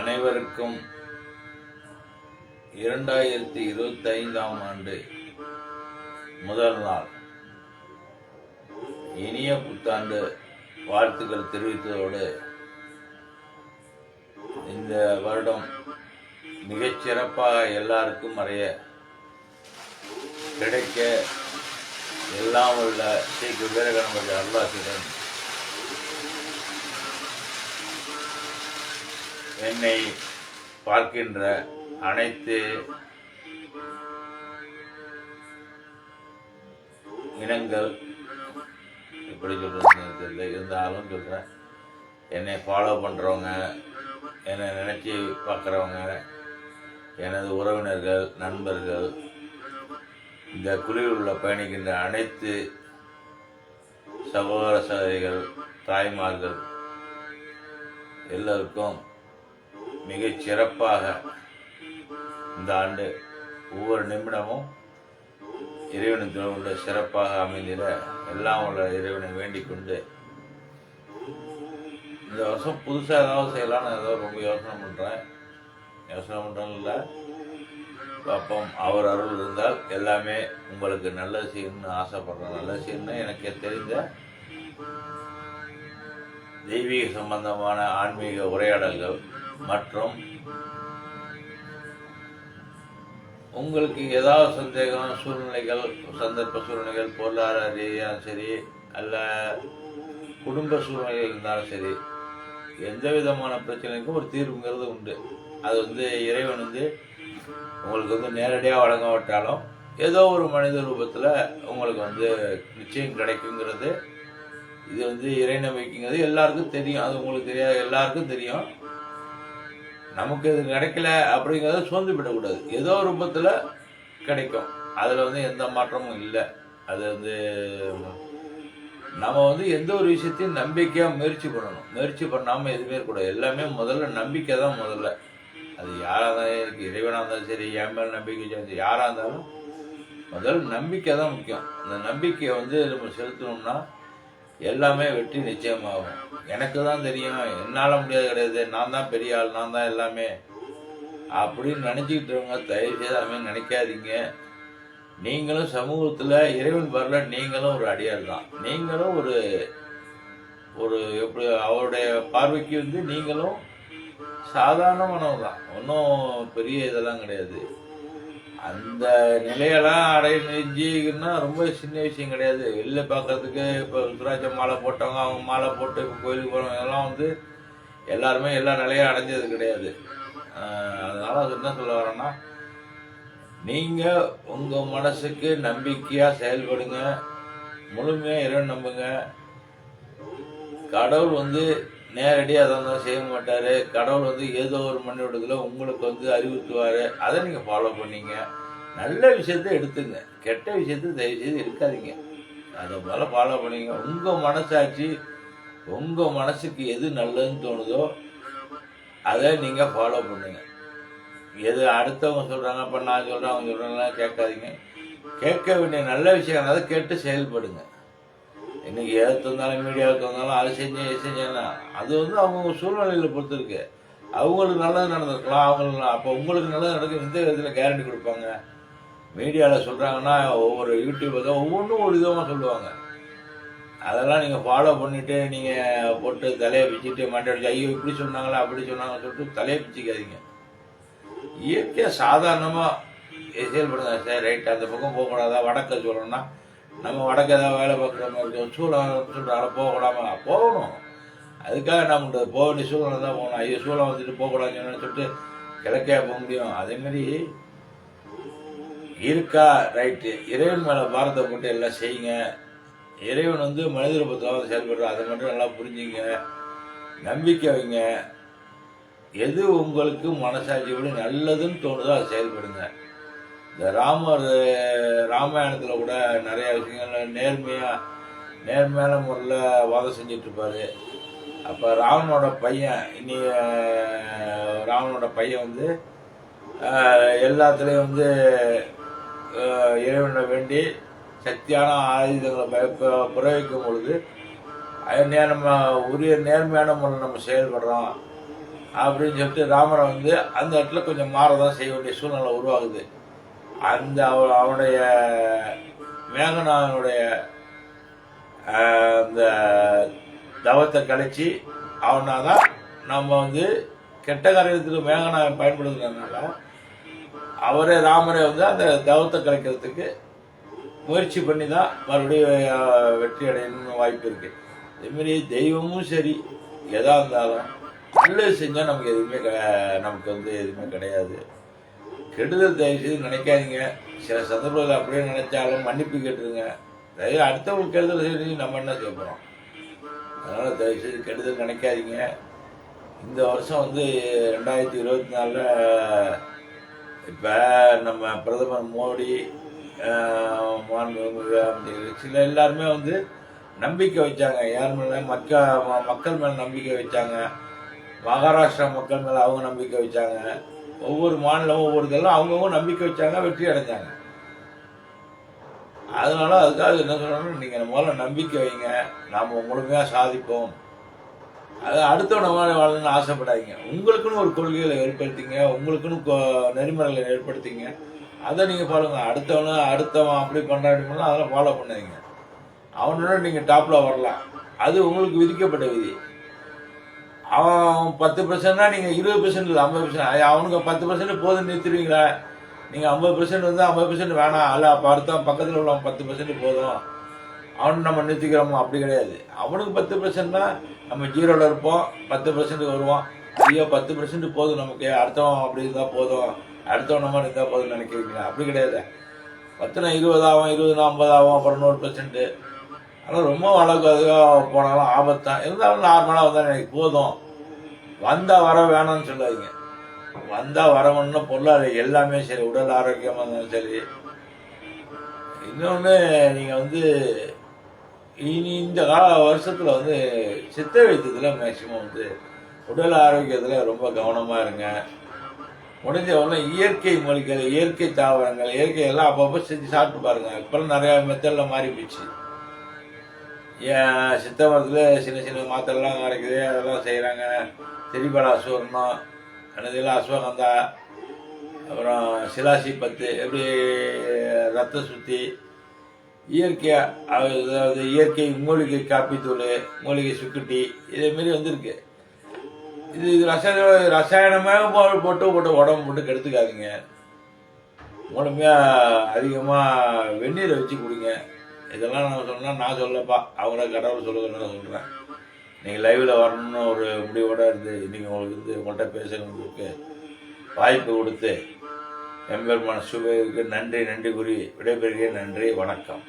அனைவருக்கும் இரண்டாயிரத்தி இருபத்தி ஐந்தாம் ஆண்டு முதல் நாள். இனிய புத்தாண்டு வாழ்த்துக்கள் தெரிவித்ததோடு இந்த வருடம் மிகச்சிறப்பாக எல்லாருக்கும் அறைய கிடைக்க எல்லாம் உள்ள ஸ்ரீ குபேரகணபதி அருளாசிடன் என்னை பார்க்கின்ற அனைத்து இனங்கள் எப்படி சொல்கிறதுன்னு தெரியல இருந்தாலும் சொல்கிறேன் என்னை ஃபாலோ பண்ணுறவங்க என்னை நினச்சி பார்க்குறவங்க எனது உறவினர்கள் நண்பர்கள் இந்த குழுவில் உள்ள பயணிக்கின்ற அனைத்து சகோதர சகோதரிகள் தாய்மார்கள் எல்லோருக்கும் மிகச் சிறப்பாக இந்த ஆண்டு ஒவ்வொரு நிமிடமும் இறைவனின் உள்ள சிறப்பாக அமைந்திட எல்லாம் உள்ள இறைவனை வேண்டிக் கொண்டு இந்த வருஷம் புதுசாக ஏதாவது செய்யலாம்னு ஏதோ ரொம்ப யோசனை பண்ணுறேன் யோசனை பண்ணுறேன் இல்லை. பார்ப்போம் அவர் அருள் இருந்தால் எல்லாமே உங்களுக்கு நல்லது செய்யணும்னு ஆசைப்படுறேன். நல்லது செய்யணும்னு எனக்கு தெரிஞ்ச தெய்வீக சம்பந்தமான ஆன்மீக உரையாடல்கள் மற்றும் உங்களுக்கு ஏதாவது சந்தேகம் சூழ்நிலைகள் சந்தர்ப்ப சூழ்நிலைகள் பொருளாதார ரீதியாக சரி அல்ல குடும்ப சூழ்நிலை இருந்தாலும் சரி எந்த விதமான பிரச்சனைக்கும் ஒரு தீர்வுங்கிறது உண்டு. அது வந்து இறைவன் வந்து உங்களுக்கு வந்து நேரடியாக வழங்கப்பட்டாலும் ஏதோ ஒரு மனித ரூபத்தில் உங்களுக்கு வந்து நிச்சயம் கிடைக்குங்கிறது இது வந்து இறை நம்பிக்கைங்கிறது எல்லாருக்கும் தெரியும். அது உங்களுக்கு தெரியாது எல்லாருக்கும் தெரியும். நமக்கு இது கிடைக்கல அப்படிங்கிறத சோர்ந்து விடக்கூடாது. ஏதோ ஒரு ரூபத்தில் கிடைக்கும். அதில் வந்து எந்த மாற்றமும் இல்லை. அது வந்து நம்ம வந்து எந்த ஒரு விஷயத்தையும் நம்பிக்கையாக முயற்சி பண்ணணும். முயற்சி பண்ணாமல் எதுவுமே இருக்கக்கூடாது. எல்லாமே முதல்ல நம்பிக்கை தான் முதல்ல. அது யாராக இருந்தாலும் எனக்கு இறைவனாக இருந்தாலும் சரி என் மேல் நம்பிக்கை யாராக இருந்தாலும் முதல் நம்பிக்கை தான் முக்கியம். அந்த நம்பிக்கையை வந்து நம்ம செலுத்தணும்னா எல்லாமே வெற்றி நிச்சயமாகும். எனக்கு தான் தெரியும் என்னால் முடியாது கிடையாது நான் தான் பெரிய ஆள் நான் தான் எல்லாமே. அப்படின்னு நினச்சிக்கிட்டவங்க தயவு செய்து நினைக்காதீங்க. நீங்களும் சமூகத்தில் இறைவன் வரல நீங்களும் ஒரு அடியார் தான். நீங்களும் ஒரு ஒரு எப்படி அவருடைய பார்வைக்கு வந்து நீங்களும் சாதாரணமானவங்க தான். ஒன்றும் பெரிய இதெல்லாம் கிடையாது. அந்த நிலையெல்லாம் அடைஞ்சிங்கன்னா ரொம்ப சின்ன விஷயம் கிடையாது. வெளில பார்க்கறதுக்கு இப்போ ருத்ராட்சம் மாலை போட்டவங்க அவங்க மாலை போட்டு இப்போ கோயிலுக்கு போகிறவங்க எல்லாம் வந்து எல்லாருமே எல்லா நிலையும் அடைஞ்சது கிடையாது. அதனால் அது என்ன சொல்ல வரேன்னா நீங்கள் உங்கள் மனசுக்கு நம்பிக்கையாக செயல்படுங்க. முழுமையாக இறை நம்புங்க. கடவுள் வந்து நேரடியாக அதை வந்து செய்ய மாட்டார். கடவுள் வந்து ஏதோ ஒரு மண்ணிடத்தில் உங்களுக்கு வந்து அறிவுறுத்துவார். அதை நீங்கள் ஃபாலோ பண்ணீங்க. நல்ல விஷயத்த எடுத்துங்க. கெட்ட விஷயத்த தயவு செய்து எடுக்காதீங்க. அதை போல் ஃபாலோ பண்ணீங்க. உங்கள் மனசாட்சி உங்கள் மனசுக்கு எது நல்லதுன்னு தோணுதோ அதை நீங்கள் ஃபாலோ பண்ணுங்க. எது அடுத்தவங்க சொல்கிறாங்க இப்போ நான் சொல்கிறேன் அவங்க சொல்கிறாங்க கேட்காதீங்க. கேட்க வேண்டிய நல்ல விஷயம் அதை கேட்டு செயல்படுங்க. இன்னைக்கு எது தந்தாலும் மீடியாவுக்கு வந்தாலும் அது செஞ்சேன் இது செஞ்சேன்னா அது வந்து அவங்க சூழ்நிலையில் பொறுத்து இருக்கு அவங்களுக்கு நல்லது நடந்திருக்கலாம் அவங்களுக்கு அப்போ உங்களுக்கு நல்லது நடக்கும் இந்த விதத்தில் கேரண்டி கொடுப்பாங்க? மீடியாவில் சொல்கிறாங்கன்னா ஒவ்வொரு யூடியூப்பை தான் ஒவ்வொன்றும் ஒரு விதமாக சொல்லுவாங்க. அதெல்லாம் நீங்கள் ஃபாலோ பண்ணிவிட்டு நீங்கள் போட்டு தலையை பிச்சுட்டு மாட்டடிச்சு ஐயோ இப்படி சொன்னாங்களா அப்படி சொன்னாங்கன்னு சொல்லிட்டு தலையை பிச்சுக்காதீங்க. இயற்கையாக சாதாரணமாக செயல்படுங்க சரி ரைட் அந்த பக்கம் போகக்கூடாதா? வடக்க சொல்லணும்னா நம்ம வடக்கு ஏதாவது வேலை பார்க்குற மாதிரி சூழல் சொல்கிறாங்க போகக்கூடாமல் போகணும். அதுக்காக நம்ம போக வேண்டிய சூழ்நிலை தான் போகணும். ஐயோ சூழல் வந்துட்டு போகக்கூடாதுன்னு சொல்லிட்டு கிழக்கே போக முடியும். அதேமாரி இருக்கா? ரைட்டு இறைவன் மேலே பாரத்தை போட்டு எல்லாம் செய்யுங்க. இறைவன் வந்து மனித ரூபத்தில் வந்து செயல்படுறோம் அதை மட்டும் நல்லா புரிஞ்சுங்க. நம்பிக்கை வைங்க. எது உங்களுக்கு மனசாட்சியோடு நல்லதுன்னு தோணுதோ அதை செயல்படுங்க. இந்த ராமர் ராமாயணத்தில் கூட நிறைய விஷயங்கள் நேர்மையாக நேர்மையான முறையில் வாதம் செஞ்சுட்டு இருப்பாரு அப்போ ராவனோட பையன் இனி ராவனோட பையன் வந்து எல்லாத்துலேயும் வந்து இறைவனை வேண்டி சக்தியான ஆயுதங்களை பய- பிரயோகிக்கும் பொழுது அது நே- நம்ம உரிய நேர்மையான முறையில் நம்ம செயல்படுறோம். அப்படின்னு சொல்லிட்டு ராமரை வந்து அந்த இடத்துல கொஞ்சம் மாறதான் செய்ய வேண்டிய சூழ்நிலை உருவாகுது. அந்த அவ- அவனுடைய மேகனானுடைய அந்த தவத்தை கழிச்சு அவனாதான் நம்ம வந்து கெட்ட காரியத்துக்கு மேகனாவை பயன்படுத்துறதுனால அவரே ராமரே வந்து அந்த தவத்தை கலைக்கிறதுக்கு முயற்சி பண்ணி தான் மறுபடியும் வெற்றி அடையணும்னு வாய்ப்பு இருக்கு. இதுமாரி தெய்வமும் சரி எதா இருந்தாலும் நல்லது செஞ்சால் நமக்கு எதுவுமே க- நமக்கு வந்து எதுவுமே கிடையாது. கெடுதல் தயவு செய்து நினைக்காதீங்க. சில சந்தர்ப்பத்தில் அப்படியே நினைச்சாலும் மன்னிப்பு கேட்டுருங்க. தயவு அடுத்தவங்களுக்கு கெடுதல் செய்யறதுக்கு நம்ம என்ன செய்ய போகிறோம் அதனால் தயவு செய்து கெடுதல் நினைக்காதீங்க. இந்த வருஷம் வந்து ரெண்டாயிரத்தி இருபத்தி நாலில் இப்போ நம்ம பிரதமர் மோடி சில எல்லாருமே வந்து நம்பிக்கை வச்சாங்க. யார் மேலே மக்க ம- மக்கள் மேலே நம்பிக்கை வச்சாங்க. மகாராஷ்டிரா மக்கள் மேலே அவங்க நம்பிக்கை வச்சாங்க. ஒவ்வொரு மாநிலமும் ஒவ்வொரு இதெல்லாம் அவங்கவுங்க நம்பிக்கை வச்சாங்க வெற்றி அடைஞ்சாங்க. அதனால அதுக்காக என்ன சொல்லணும் நீங்கள் முதல்ல நம்பிக்கை வைங்க. நாம் முழுமையாக சாதிப்போம். அது அடுத்தவன மாதிரி வாழணும்னு ஆசைப்படாதீங்க. உங்களுக்குன்னு ஒரு கொள்கைகளை ஏற்படுத்திங்க உங்களுக்குன்னு கொ- நெறிமுறைகளை ஏற்படுத்திங்க. அதை நீங்கள் பாருங்க. அடுத்தவன அடுத்தவன் அப்படி பண்ணுறாங்க அதெல்லாம் ஃபாலோ பண்ணாதீங்க. அவனோட நீங்கள் டாப்பில் வரலாம். அது உங்களுக்கு விதிக்கப்பட்ட விதி. அவன் பத்து பர்சன்ட்னா நீங்கள் இருபது பர்சன்ட் இல்லை ஐம்பது பர்சன்ட் அவனுக்கு பத்து பர்சன்ட் போதும் நிறுத்திடுவீங்களா? நீங்கள் ஐம்பது பர்சன்ட் வந்து ஐம்பது பர்சன்ட் வேணாம். அல்ல அப்போ அடுத்தவன் பக்கத்தில் உள்ளவன் பத்து பர்சன்ட் போதும். அவனு நம்ம நிறுத்திக்கிறோமோ? அப்படி கிடையாது. அவனுக்கு பத்து பர்சன்ட்னா நம்ம ஜீரோவில் இருப்போம். பத்து பர்சன்ட் வருவோம் ஐயோ பத்து பர்சன்ட் போதும் நமக்கு. அடுத்தவன் அப்படி இருந்தால் போதும். அடுத்தவன் நம்ம இருந்தால் போதும்னு நினைக்கிறீங்களா? அப்படி கிடையாது. பத்துனா இருபதாகும் இருபதுனா ஐம்பதாகும் அப்புறம் நூறு பர்சன்ட்டு ஆனால் ரொம்ப வழக்கு அதுக்காக போனாலும் ஆபத்தான் இருந்தாலும் நார்மலாக வந்தால் எனக்கு போதும். வந்தால் வர வேணாம்னு சொல்லாதீங்க. வந்தால் வரணும்னு பொருளாதார எல்லாமே சரி உடல் ஆரோக்கியமாக இருந்தாலும் சரி. இன்னொன்று நீங்கள் வந்து இனி இந்த கால வருஷத்தில் வந்து சித்த வைத்தியத்தில் மேக்சிமம் வந்து உடல் ஆரோக்கியத்தில் ரொம்ப கவனமாக இருங்க. முடிஞ்ச உடனே இயற்கை மூலிகள் இயற்கை தாவரங்கள் இயற்கை எல்லாம் அப்பப்போ செஞ்சு சாப்பிட்டு பாருங்கள் இப்போல்லாம் நிறையா மெத்தடில் மாறி போச்சு சித்த மரத்தில் சின்ன சின்ன மாத்திரைலாம் கிடைக்குது அதெல்லாம் செய்கிறாங்க திரிபல அசுவர்ணம் கணதியில் அஸ்வகந்தா அப்புறம் சிலாசி பத்து எப்படி ரத்த சுத்தி இயற்கையாக அதாவது இயற்கை மூலிகை காப்பித்தூள் மூலிகை சுக்குட்டி இதேமாரி வந்திருக்கு. இது இது ரசாயன ரசாயனமாக போட்டு போட்டு உடம்பு போட்டு கெடுத்துக்காதீங்க. முழுமையாக அதிகமாக வெந்நீரை வச்சு குடிங்க. இதெல்லாம் நான் சொன்னால் நான் சொல்லப்பா. அவங்கள கடவுள் சொல்லுதுன்னு நான் சொல்கிறேன் நீங்கள் லைவில் வரணும்னு ஒரு முடிவோட இருந்து இன்றைக்கி உங்களுக்கு வந்து உங்கள்கிட்ட பேசுகிறவங்களுக்கு வாய்ப்பு கொடுத்து எம்பெருமான சுபருக்கு நன்றி நன்றி கூறி விடைபெறுகிறேன். நன்றி வணக்கம்.